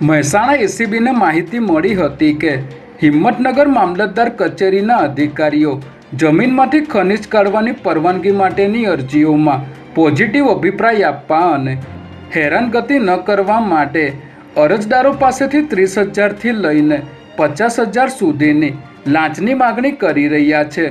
મહેસાણા એસીબીને માહિતી મળી હતી કે હિંમતનગર મામલતદાર કચેરીના અધિકારીઓ જમીનમાંથી ખનિજ કાઢવાની પરવાનગી માટેની અરજીઓમાં પોઝિટિવ અભિપ્રાય આપવા અને હેરાનગતિ ન કરવા માટે અરજદારો પાસેથી ત્રીસ હજારથી લઈને પચાસ હજાર સુધીની લાંચની માગણી કરી રહ્યા છે,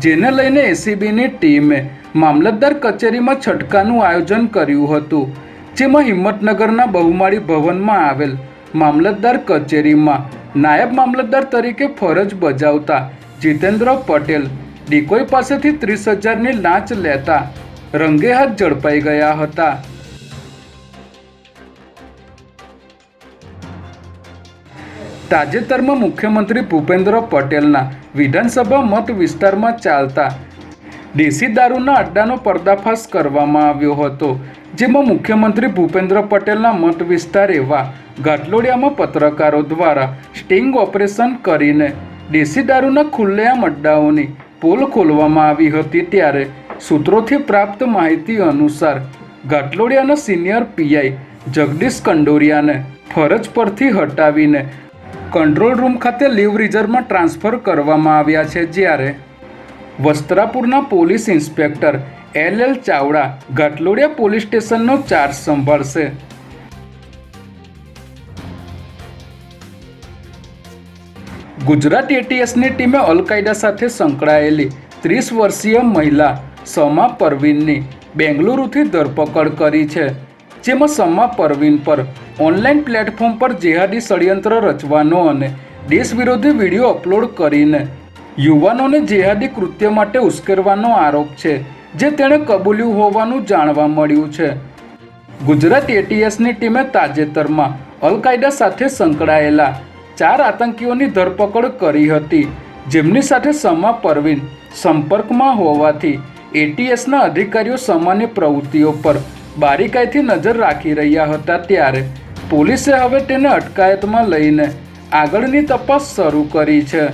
જેને લઈને એસીબીની ટીમે મામલતદાર કચેરીમાં છટકાનું આયોજન કર્યું હતું, જેમાં હિંમતનગરના બહુમાળી ભવનમાં આવેલ મામલતદાર કચેરીમાં નાયબ મામલતદાર તરીકે ફરજ બજાવતા જીતેન્દ્ર પટેલ ડિકોઈ પાસેથી ત્રીસ હજારની લાંચ લેતા રંગે હાથ ઝડપાઈ ગયા હતા. તાજેતરમાં મુખ્યમંત્રી ભૂપેન્દ્ર પટેલના વિધાનસભા મત વિસ્તારમાં ચાલતા દેશી દારૂના અડ્ડાનો પર્દાફાશ કરવામાં આવ્યો હતો, જેમાં મુખ્યમંત્રી ભૂપેન્દ્ર પટેલના મત વિસ્તાર એવા ઘાટલોડિયામાં પત્રકારો દ્વારા સ્ટિંગ ઓપરેશન કરીને દેશી દારૂના ખુલ્લેઆમ અડ્ડાઓની પોલ ખોલવામાં આવી હતી ત્યારે સૂત્રોથી પ્રાપ્ત માહિતી અનુસાર ઘાટલોડિયાના સિનિયર પીઆઈ જગદીશ કંડોરિયાને ફરજ પરથી હટાવીને કંટ્રોલ રૂમ ખાતે લીવ રિઝર્વમાં ટ્રાન્સફર કરવામાં આવ્યા છે જ્યારે વસ્ત્રાપુરના police inspector L L Chavda Ghatlodia police સ્ટેશનનો charge સંભાળશે. ગુજરાત એટીએસની ટીમે અલકાયદા સાથે સંકળાયેલી ત્રીસ વર્ષીય મહિલા સમા પરવીનની બેંગલુરુથી ધરપકડ કરી છે, જેમાં સમા પરવીન પર ઓનલાઈન પ્લેટફોર્મ પર જેહાદી ષડયંત્ર રચવાનો અને દેશ વિરોધી વીડિયો અપલોડ કરીને યુવાનોને જેહાદી કૃત્ય માટે ઉશ્કેરવાનો આરોપ છે, જે તેણે કબૂલ્યું હોવાનું જાણવા મળ્યું છે. ગુજરાત એટીએસની ટીમે તાજેતરમાં અલકાયદા સાથે સંકળાયેલા ચાર આતંકીઓની ધરપકડ કરી હતી. જેમની સાથે સમા પરવીન સંપર્કમાં હોવાથી એટીએસના અધિકારીઓ સમાન્ય પ્રવૃત્તિઓ પર બારીકાઈથી નજર રાખી રહ્યા હતા ત્યારે પોલીસે હવે તેને અટકાયતમાં લઈને આગળની તપાસ શરૂ કરી છે.